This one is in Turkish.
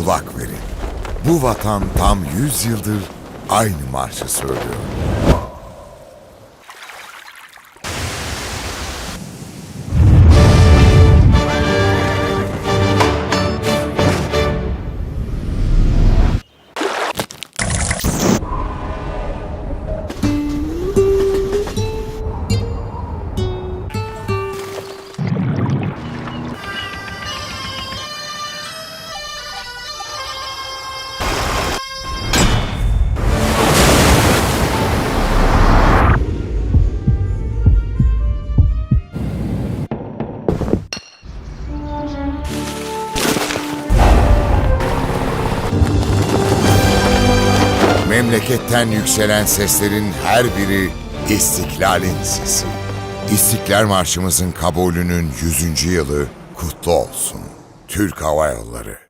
kulak verin. Bu vatan tam 100 yıldır aynı marşı söylüyor. Memleketten yükselen seslerin her biri istiklalin sesi. İstiklal Marşımızın kabulünün 100. yılı kutlu olsun. Türk Hava Yolları